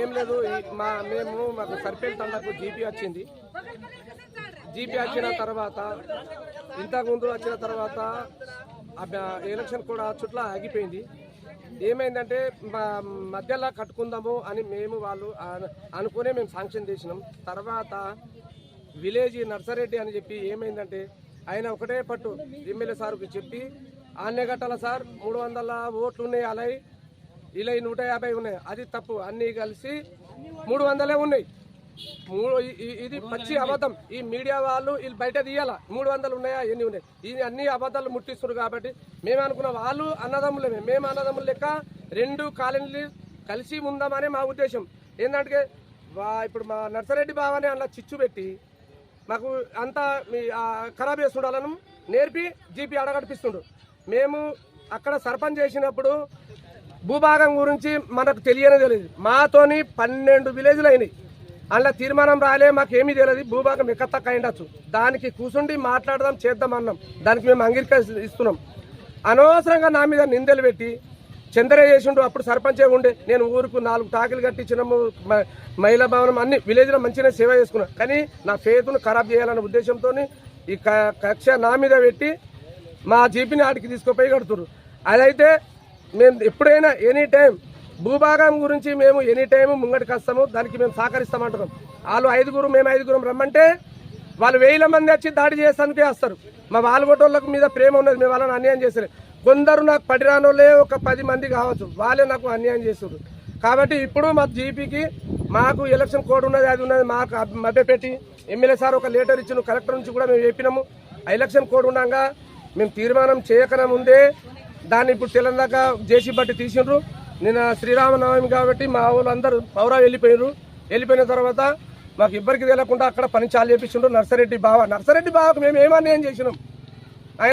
ఏం లేదు మా మేము మాకు సర్పేల్ తండకు జీపీ వచ్చింది. జీపీ వచ్చిన తర్వాత ఇంతకుముందు వచ్చిన తర్వాత ఆ బ్యా- ఎలక్షన్ కూడా చుట్ల ఆగిపోయింది. ఏమైందంటే మా మధ్యలో కట్టుకుందాము అని మేము వాళ్ళు అనుకునే మేము శాంక్షన్ చేసినాం. తర్వాత విలేజ్ నర్సరెడ్డి అని చెప్పి ఏమైందంటే ఆయన ఒకటే పట్టు ఎమ్మెల్యే సార్కి చెప్పి ఆన్నే కట్టాల సార్? మూడు వందల ఓట్లు ఉన్నాయి అలాయి ఇలా నూట యాభై ఉన్నాయి. అది తప్పు. అన్నీ కలిసి మూడు వందలే ఉన్నాయి. మూడు ఇది పచ్చి అబద్ధం. ఈ మీడియా వాళ్ళు వీళ్ళు బయట తీయాలా? మూడు వందలు ఉన్నాయా? ఎన్ని ఉన్నాయి? ఇది అన్ని అబద్ధాలు ముట్టిస్తున్నారు కాబట్టి మేము అనుకున్న వాళ్ళు అన్నదమ్ములమే. మేము అన్నదమ్ములు లెక్క రెండు కాలనీలు కలిసి ఉందామనే మా ఉద్దేశం. ఏంటంటే ఇప్పుడు మా నర్సరెడ్డి బావని అలా చిచ్చు పెట్టి మాకు అంతా మీ ఖరాబ్ చేస్తుండాలను నేర్పి జీపీ అడగడిపిస్తుండు మేము అక్కడ సర్పంచ్ చేసినప్పుడు భూభాగం గురించి మనకు తెలియనే తెలియదు. మాతోని పన్నెండు విలేజ్లు అయినాయి. అందులో తీర్మానం రాలే మాకు తెలియదు. భూభాగం ఎక్కతక్క అయిండొచ్చు దానికి కూర్చుండి మాట్లాడదాం చేద్దాం అన్నాం. దానికి మేము అంగీకరిస్తున్నాం అనవసరంగా నా మీద నిందలు పెట్టి చంద్రయ్య చేసిండు. అప్పుడు సర్పంచే ఉండే. నేను ఊరుకు నాలుగు టాకులు కట్టించినాము. మ- మహిళా భవనం అన్ని విలేజ్లో మంచిగా సేవ చేసుకున్నాను కానీ నా ఫేతును ఖరాబ్ చేయాలన్న ఉద్దేశంతో ఈ క- కక్ష నా మీద పెట్టి మా జీపీని ఆడికి తీసుకుపోయి కడుతురు అదైతే మేము ఎప్పుడైనా ఎనీ టైం భూభాగం గురించి మేము ఎనీ టైం ముంగటికి వస్తాము దానికి మేము సహకరిస్తామంటున్నాం వాళ్ళు ఐదుగురు మేము ఐదుగురం రమ్మంటే వాళ్ళు వేల మంది వచ్చి దాడి చేస్తానికే వస్తారు. మా వాళ్ళగొట్టోళ్ళకు మీద ప్రేమ ఉన్నది మేము వాళ్ళని అన్యాయం చేస్తారు కొందరు నాకు పడి రానోళ్ళే ఒక పది మంది కావచ్చు వాళ్ళే నాకు అన్యాయం చేస్తారు కాబట్టి ఇప్పుడు మా జీపీకి మాకు ఎలక్షన్ కోడ్ ఉన్నది అది ఉన్నది మాకు మభ్యపెట్టి ఎమ్మెల్యే సార్ ఒక లెటర్ ఇచ్చిన కలెక్టర్ నుంచి కూడా మేము చెప్పినాము. ఆ ఎలక్షన్ కోడ్ ఉండగా మేము తీర్మానం చేయకనే ముందే దాన్ని ఇప్పుడు తెలంగాణ జేసీ బట్టి తీసిండ్రు. నిన్న శ్రీరామనవమి కాబట్టి మా వాళ్ళందరూ పౌరా వెళ్ళిపోయినారు వెళ్ళిపోయిన తర్వాత మాకు ఇబ్బరికి తెలియకుండా అక్కడ పని చాలు చేపించిండ్రు నర్సరెడ్డి బావ. నర్సరెడ్డి బావకు మేము ఏం చేసినాం? ఆయన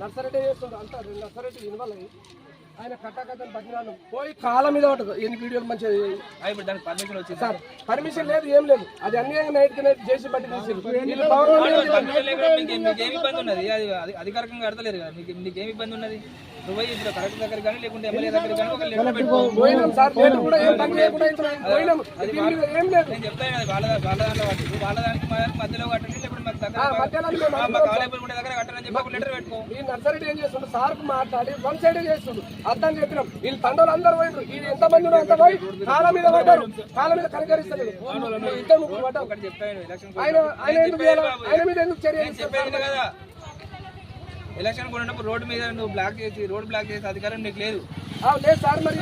నర్సరెడ్డి చేస్తుండ్రు. అంతా నర్సరెడ్డి ఇన్వాల్వ్ అయ్యి ఆయన కట్టకథను బతినాలు పోయి కాళ్ళ మీద ఉంటుంది ఎన్ని వీడియోలు మంచిగా ఇప్పుడు దానికి పర్మిషన్ వచ్చింది? సార్ పర్మిషన్ లేదు ఏం లేదు. అది అన్యాయంగా నైట్కి నైట్ చేసి బట్టి తీసిర్రు. వీళ్ళు పౌర్ణమి మీద పర్మిషన్ లేకుండా మీకు మీకు ఏమి ఇబ్బంది ఉన్నది? అది అది అధికారికంగా అడతలేరు కదా మీకు ఇబ్బంది ఉన్నది? నువ్వు పోయి ఇప్పుడు కలెక్టర్ దగ్గర కానీ లేకుంటే ఎమ్మెల్యే దగ్గర కానీ ఒక లెటర్ పెట్టుకో పోయినాం సార్ నేను కూడా ఏం పని చేయకుండా ఇంత పోయినాం. దీని మీద ఏం లేదు. నేను చెప్తాను కదా వాళ్ళ వాళ్ళ దాంట్లో వాళ్ళ దానికి మధ్యలో కట్టండి లేకపోతే నర్సరీ ఏం చేస్తుండు? సార్ మాట్లాడి వన్ సైడ్ చేస్తుండు. అర్థం చెప్పినాం. వీళ్ళు తండ్రులు అందరూ పోయిండ్రు. ఇది ఎంత మంది అంత పోయి కాళ్ళ మీద పడ్డారు. కాళ్ళ మీద ఇద్దరు ముగ్గురు పడ్డారు. ఎలక్షన్ ఆయన ఆయన ఎందుకు? ఆయన మీద ఎందుకు చర్య ఎలక్షన్ కొన్నప్పుడు రోడ్డు మీద నువ్వు బ్లాక్ చేసి రోడ్ బ్లాక్ చేసి అధికారం నీకు లేదు. ఆ, లేదు సార్ మరి